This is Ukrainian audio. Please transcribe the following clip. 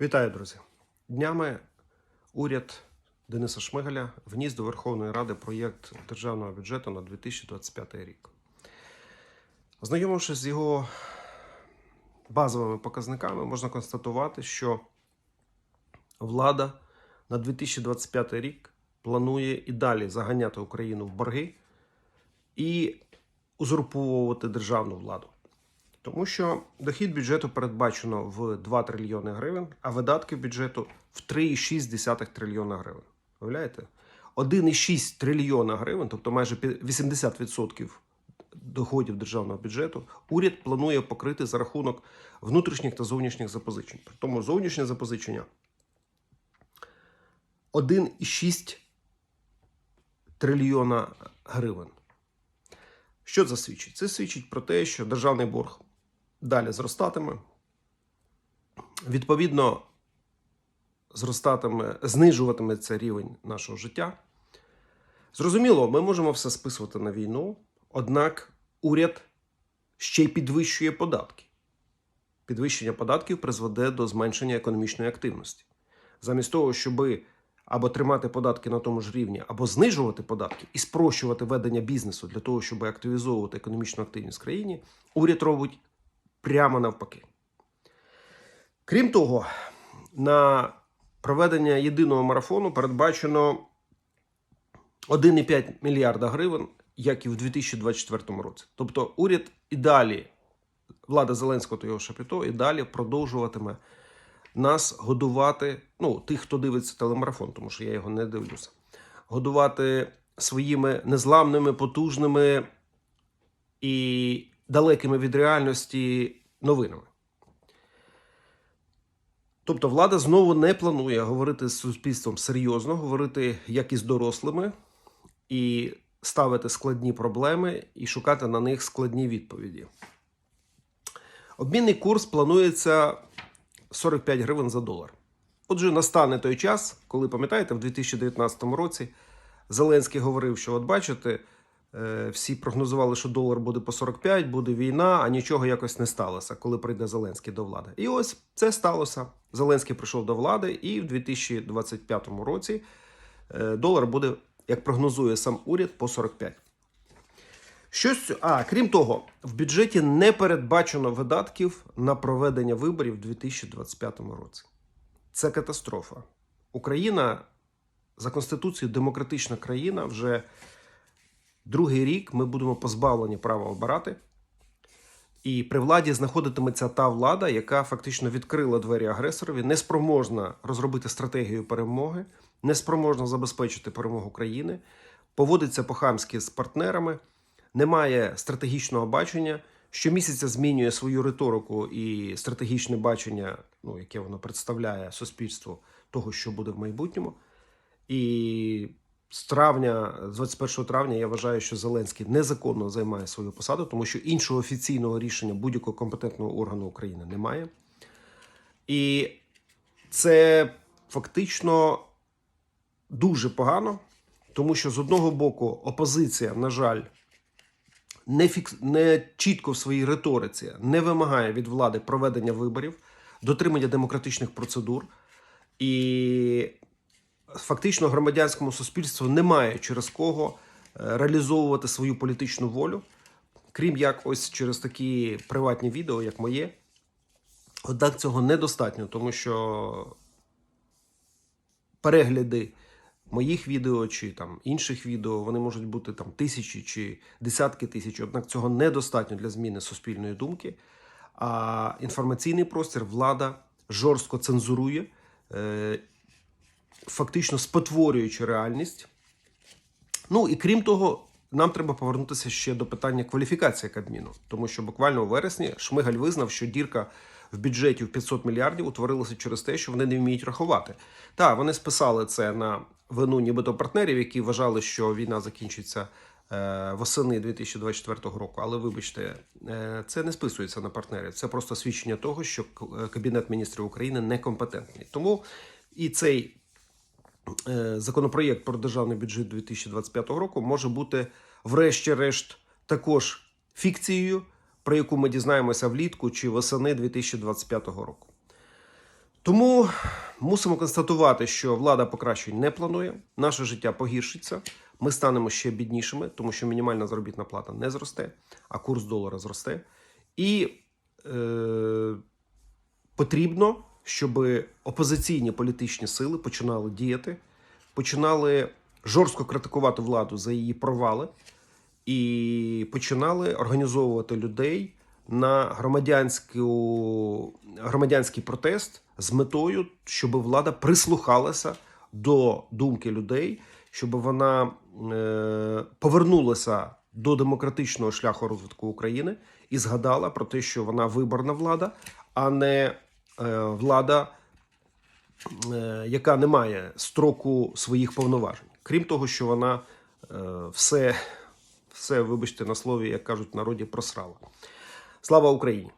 Вітаю, друзі! Днями уряд Дениса Шмигаля вніс до Верховної Ради проєкт державного бюджету на 2025 рік. Ознайомившись з його базовими показниками, можна констатувати, що влада на 2025 рік планує і далі заганяти Україну в борги і узурповувати державну владу. Тому що дохід бюджету передбачено в 2 трильйони гривень, а видатки бюджету в 3,6 трильйона гривень. Уявляєте? 1,6 трильйона гривень, тобто майже 80% доходів державного бюджету, уряд планує покрити за рахунок внутрішніх та зовнішніх запозичень. При тому зовнішнє запозичення 1,6 трильйона гривень. Що це свідчить? Це свідчить про те, що державний борг далі зростатиме. Відповідно, зростатиме, знижуватиметься рівень нашого життя. Зрозуміло, ми можемо все списувати на війну, однак уряд ще й підвищує податки. Підвищення податків призведе до зменшення економічної активності. Замість того, щоби або тримати податки на тому ж рівні, або знижувати податки і спрощувати ведення бізнесу для того, щоб активізовувати економічну активність в країні, уряд робить прямо навпаки. Крім того, на проведення єдиного марафону передбачено 1,5 мільярда гривень, як і в 2024 році. Тобто, уряд і далі, влада Зеленського та його шапіто, і далі продовжуватиме нас годувати, ну, тих, хто дивиться телемарафон, тому що я його не дивлюся, годувати своїми незламними, потужними і далекими від реальності новинами. Тобто влада знову не планує говорити з суспільством серйозно, говорити як із дорослими, і ставити складні проблеми і шукати на них складні відповіді. Обмінний курс планується 45 гривень за долар. Отже, настане той час, коли пам'ятаєте, в 2019 році Зеленський говорив, що от бачите, всі прогнозували, що долар буде по 45, буде війна, а нічого якось не сталося, коли прийде Зеленський до влади. І ось це сталося. Зеленський прийшов до влади, і в 2025 році е, долар буде, як прогнозує сам уряд, по 45. Щось, а крім того, в бюджеті не передбачено видатків на проведення виборів у 2025 році. Це катастрофа. Україна за конституцією демократична країна. Вже другий рік ми будемо позбавлені права обирати. І при владі знаходитиметься та влада, яка фактично відкрила двері агресорові, неспроможна розробити стратегію перемоги, неспроможна забезпечити перемогу країни, поводиться по-хамськи з партнерами, не має стратегічного бачення, щомісяця змінює свою риторику і стратегічне бачення, ну, яке воно представляє суспільству того, що буде в майбутньому. І з травня, з 21 травня, я вважаю, що Зеленський незаконно займає свою посаду, тому що іншого офіційного рішення будь-якого компетентного органу України немає. І це фактично дуже погано, тому що з одного боку опозиція, на жаль, не, фікс... не чітко в своїй риториці не вимагає від влади проведення виборів, дотримання демократичних процедур. І фактично громадянському суспільству немає через кого е, реалізовувати свою політичну волю, крім як ось через такі приватні відео, як моє. Однак цього недостатньо, тому що перегляди моїх відео чи там інших відео вони можуть бути там тисячі чи десятки тисяч. Однак цього недостатньо для зміни суспільної думки. А інформаційний простір влада жорстко цензурує, е, фактично спотворюючи реальність. Ну і крім того, нам треба повернутися ще до питання кваліфікації Кабміну, тому що буквально у вересні Шмигаль визнав, що дірка в бюджеті в 500 мільярдів утворилася через те, що вони не вміють рахувати. Так, вони списали це на вину, нібито партнерів, які вважали, що війна закінчиться е, восени 2024 року. Але вибачте, е, це не списується на партнерів. Це просто свідчення того, що е, Кабінет міністрів України некомпетентний. Тому і цей законопроєкт про державний бюджет 2025 року може бути, врешті-решт, також фікцією, про яку ми дізнаємося влітку чи восени 2025 року. Тому мусимо констатувати, що влада покращень не планує, наше життя погіршиться. Ми станемо ще біднішими, тому що мінімальна заробітна плата не зросте, а курс долара зросте. І е, потрібно, щоб опозиційні політичні сили починали діяти, починали жорстко критикувати владу за її провали і починали організовувати людей на громадянську, громадянський протест з метою, щоб влада прислухалася до думки людей, щоб вона е, повернулася до демократичного шляху розвитку України і згадала про те, що вона виборна влада, а не влада, е, яка не має строку своїх повноважень. Крім того, що вона е, все, все, вибачте на слові, як кажуть народі, просрала. Слава Україні!